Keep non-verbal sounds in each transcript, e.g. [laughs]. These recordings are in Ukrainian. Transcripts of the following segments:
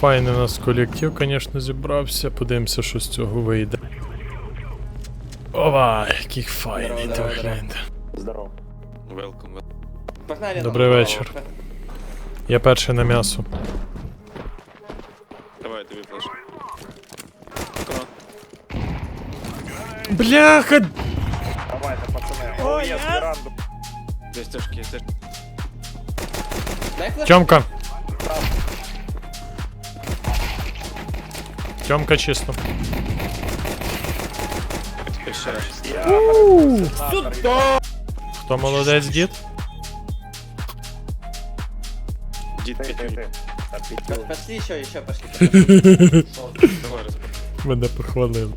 Файний у нас колектив, звісно, зібрався. Подивимося, що з цього вийде. Ова, який файний здорово, догляд. Здорово. Welcome. Погнали Добрий на вечір. Я перший на м'ясо. Давай, тобі флеш. Бляха! Давайте, пацани. О, є, веранду. Десь тяжкі, теж. Дай флеш. Тьомка! Чисто. Хто молодець, дід? Ти, п'ятюнь. Пошли еще, еще пошли. Мене похвалив.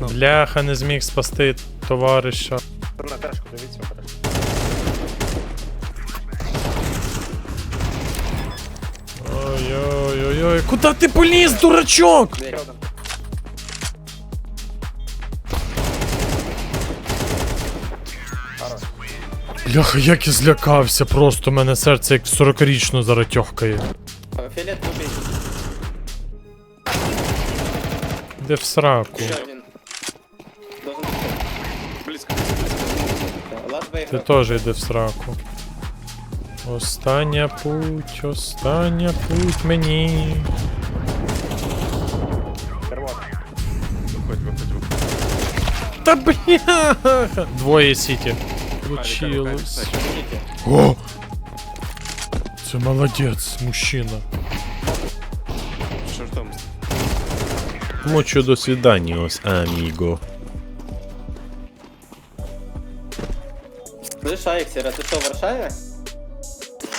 Бляха, не зміг спасти товариша. На тежку дивіться обережно. Ой-ой-ой-ой, куда ти поліз, дурачок? Бляха, як я злякався, просто у мене серце як 40-річно зараз тьохкає. А, Де в сраку? Ти теж йди в сраку. Остання путь, остання путь мені. Червона. Виходь, виходь, виходь. Та бляха! Двоє сіті. Получилось. Идите. О! Це молодець, мужчина. Шортом. Mucho do свиданиos, amigo. Слышь, Айксер, а ты что, в Варшаве?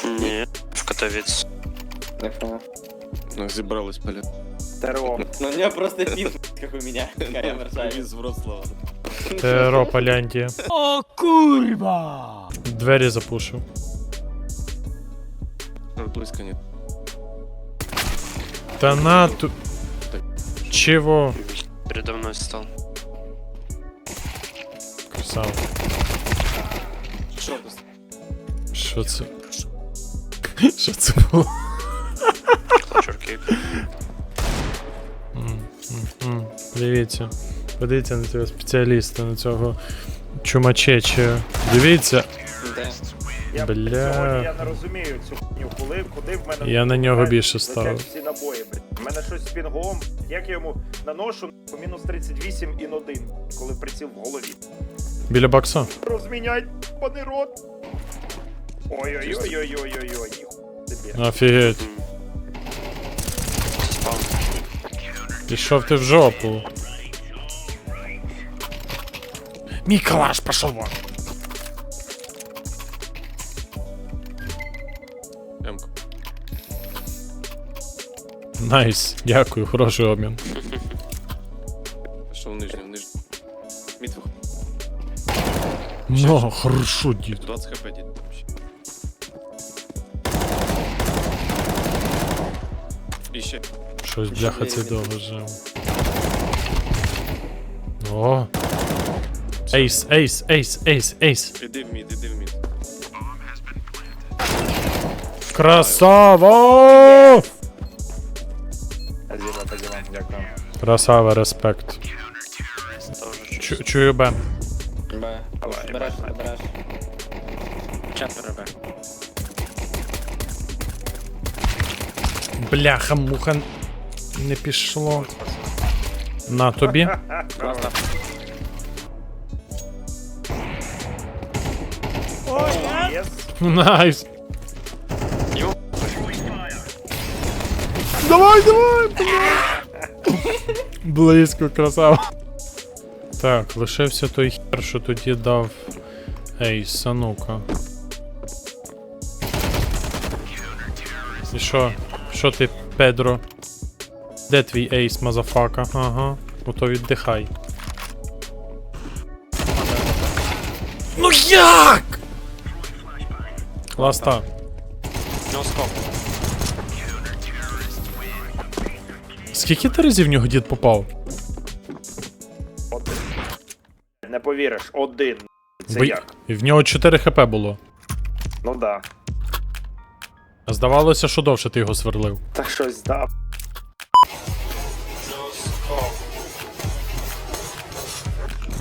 Ні, в Катовіц. Не понял. Ну, зібрались, блядь. ТРО. [laughs] Ну, у меня просто пин, как у меня, [laughs] когда я в Варшаве. Привіз з Вроцлава. ТРО Поляндія. О, курва! Двері запушив. Ну, Близько ні. Та на ту... Чего? Передо мною став. Красава. Що ти? Що це? Що це було? Дивіться. Подивіться на цього спеціаліста, на цього чумачеча. Дивіться. Да. Я, Бля. Сьогодні я не розумію цю хуйню, коли, куди в мене... Я на нього більше ставив. всі набої, блядь. У мене щось з пінгом, як я йому наношу по мінус 38 і 1, коли приціл в голові. Біля бакса. Розміняй, пани рот. Ой-ой-ой-ой-ой-ой-ой, ніхуя собі. Офігеть. Це спав. Пішов ти в жопу. Мій калаш пішов вон. Емко. Найс, дякую, хороший обмін. Пішов в нижню, в нижню. Мід виходь. Ну, хорошо, дід. 20 хп, дід. Ще. Щось бляха це довго жив. О. Ейс, ейс, ейс, ейс, ейс. Іди в мід, іди в мід. Красава! Спасибо, спасибо, дякую. Красава, респект. Чу- Чую Б. Б. Давай, давай. собираешь. Четверо Б. Бляха, муха. Не пішло. На тобі. Єс. Найс. Ю. Давай, давай, бля. Близько, красава. Так, лишився той хер, що тоді дав. Ейс, а ну-ка. І що? Що ти, Педро? Де твій ейс, мазафака? Ага. Ото віддихай. Ну як? Ласта. Скільки ти разів в нього дід попав? Один. Не повіриш, один. Це Бо- як? В нього 4 хп було. Ну да. Здавалося, що довше ти його сверлив. Та щось да.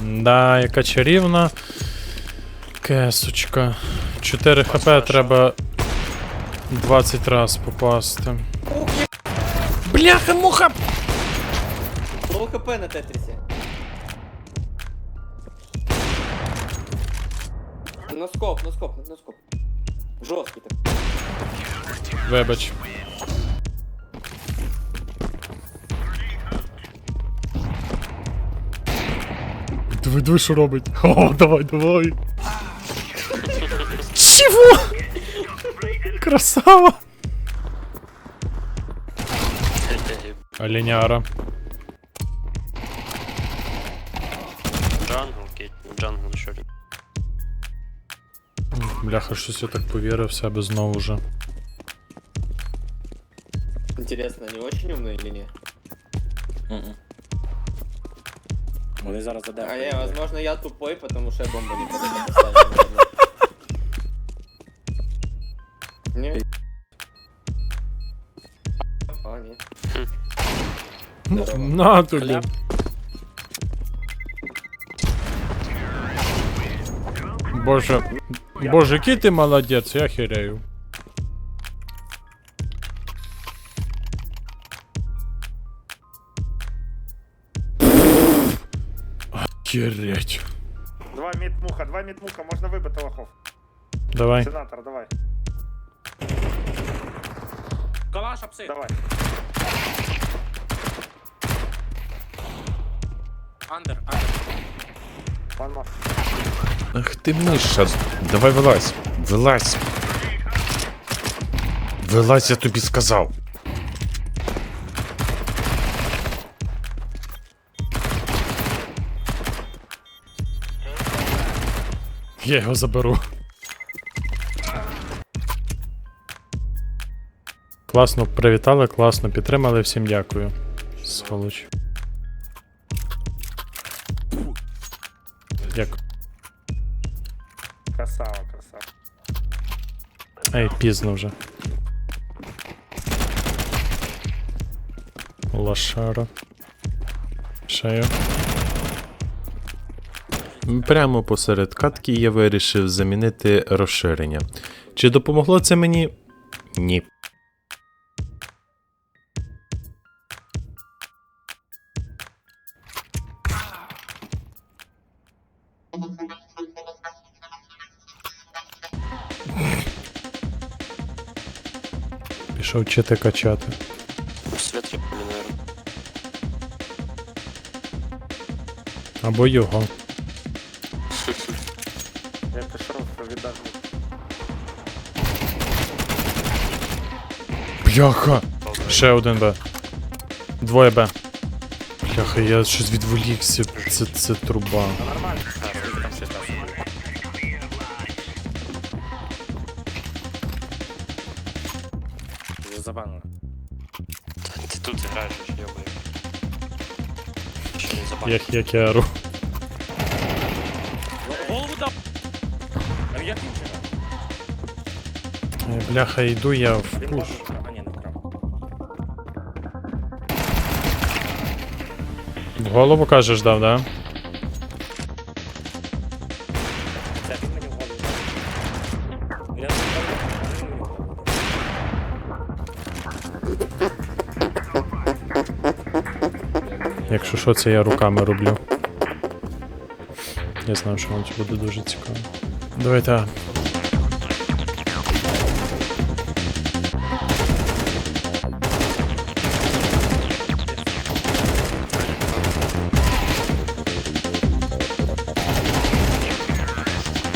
Да, яка чарівна. Кесочка. 4 хп треба 20 раз попасти. Бляха, муха! Лоу хп на тетрісі. На скоп, на скоп, на скоп. Жорсткий так. Вибач. Диви, диви, що робить. [laughs] О, давай, давай. Чего? Красава. Оленяра. Бляха, щось я так повірив в себе знову вже. Интересно, они очень умные или нет? Вони зараз А задефають. я, возможно, я тупой, потому что я бомбу не поставил. [laughs] Не. А, нет. Здорово. На тобі. Боже. Боже, який ти молодець, я хірею. Охереть. Два мідмуха, два мідмуха, можна вибити лохов. Давай. Сенатор, давай. Калаша пси! Давай. Андер, андер. Ах ти миша. Давай вилазь. Вилазь. Вилазь, я тобі сказав. Я його заберу. Класно привітали, класно підтримали, всім дякую. Сволоч. Ей, пізно вже. Лошара. Шею. Прямо посеред катки я вирішив замінити розширення. Чи допомогло це мені? Ні. Пішов вчити качати. Свет я наверное. Або його. Я пішов віддати. Бляха! Ще один Б. Двоє Б. Бляха, я щось відволікся. Це, це труба. Нормально. Забанили. Та Ти тут граєш, ще йобаю. Ще не забанив. Як, як я ору. Голову дав! А як він вчора? Е, Бляха, йду я в Він пуш. може вкрав. А ні, не вкрав. В голову кажеш, дав, да? Це він мені Якщо що, це я руками роблю. Я знаю, що вам це буде дуже цікаво. Давайте. А.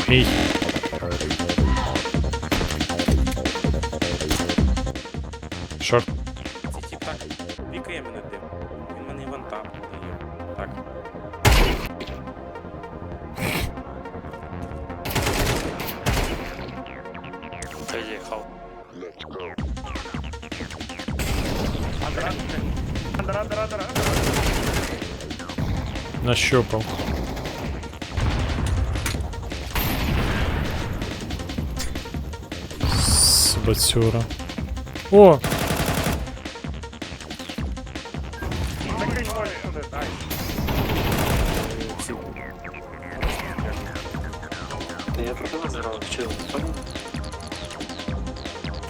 Мій. Шорт. нащупал. Сбатюра. О!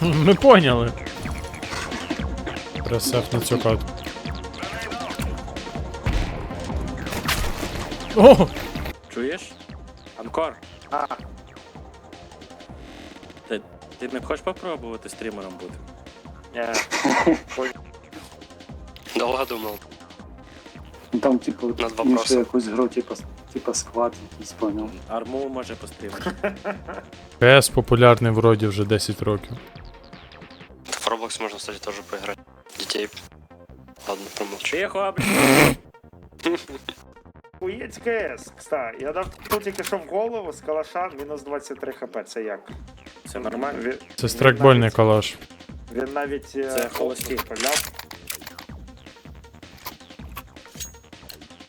[laughs] Мы поняли. Красав на цю катку. О! Чуєш? Анкор. А, Ти, ти не хочеш попробувати стрімером бути? ні. Довго думав. Ну, Там, типу, На два іншу проси. якусь гру, типу, типу сквад якийсь поняв. Арму може пострімити. КС популярний вроді вже 10 років. В Roblox можно, кстати, тоже поиграть. Детей. Ладно, промолчу. Тихо, блядь. [laughs] Хуєць КС, кстати. Я дав тут тільки що в голову з калаша мінус 23 хп. Це як? Це нормально. Він, Це страйкбольний калаш. він навіть е, Це холості. стріляв.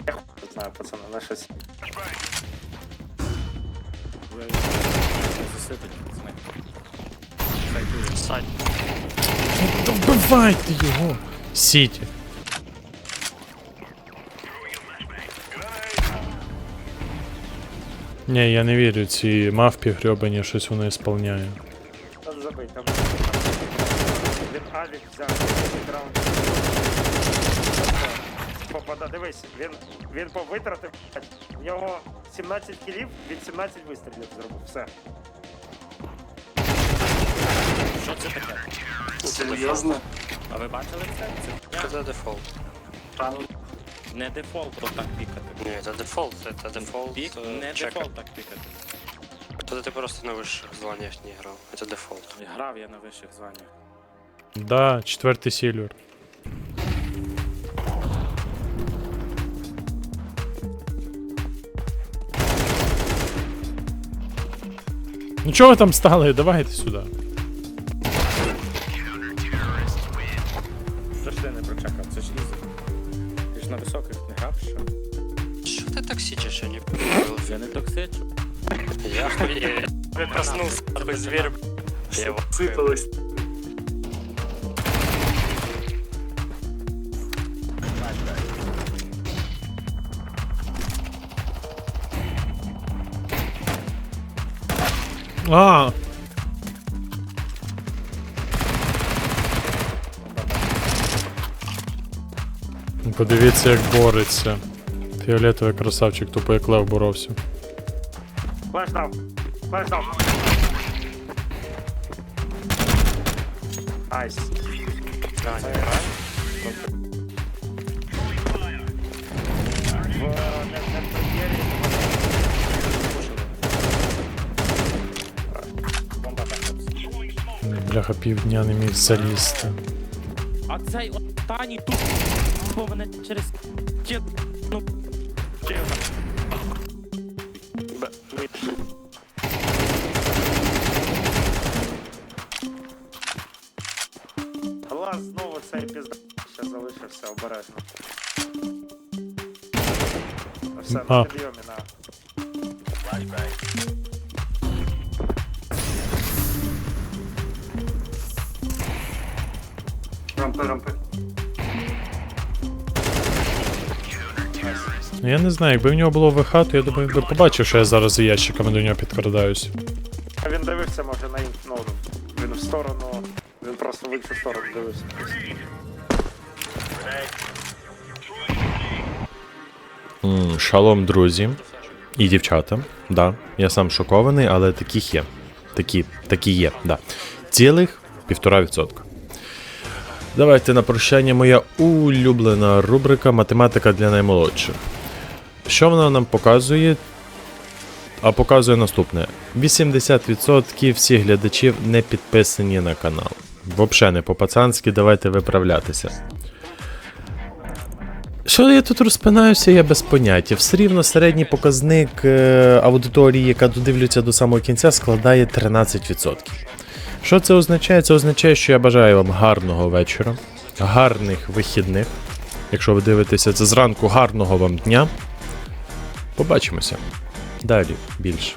Я хуй не знаю, пацани, на щось. Засипать, пацани. Добивайте його! Сіті. Ні, я не вірю, ці мавпі грьобані щось воно ісполняє. Та забий, там. Він авік взяв цей раунд. Попада, дивись, він, він повитратив. блядь, В нього 17 кілів, він 17 вистрілів зробив. Все. Що це таке? Серйозно? А ви бачили це? Це дефолт. не дефолт отак пікати. Не, это дефолт, это дефолт. Пік э, не чекер. дефолт так пікати. Тогда ты просто на высших званиях не играл. Это дефолт. Грав я на вищих званнях. Да, четвертий сільвер. Ну чого ви там стали? Давайте сюди. Що ж ти не прочекав? Це ж ізі. Ти ж на високих не грав, що? Что ты так сидишь, я не понял. Я не токсичу. Я хуею. Я проснулся, такой зверь. Я его Сипались. А! Подивіться, як бореться. Фіолетовий красавчик, тупо як лев боровся. Флеш дав. Флеш дав. Найс. Бляха, півдня не міг залізти. А цей останній тут бо мене через ті... ну... чи- Глаз знову цей пізда ще залишився обережно. Все, А. на підйомі на. Рампи, рампи. Ну я не знаю, якби в нього було ВХ, то я думаю, він би побачив, що я зараз за ящиками до нього підкрадаюсь. А він дивився, може, на іншу ноду. Він в сторону. Він просто в іншу сторону дивився. М, Шалом, друзі. І дівчата. Да, я сам шокований, але таких є. Такі, такі є, да. Цілих півтора відсотка. Давайте на прощання моя улюблена рубрика Математика для наймолодших. Що вона нам показує? А показує наступне: 80% всіх глядачів не підписані на канал. Взагалі не по-пацанськи, давайте виправлятися. Що я тут розпинаюся, я без поняття. Все рівно середній показник е, аудиторії, яка додивлюється до самого кінця, складає 13%. Що це означає? Це означає, що я бажаю вам гарного вечора, гарних вихідних. Якщо ви дивитеся це зранку, гарного вам дня. Побачимося. Далі більше.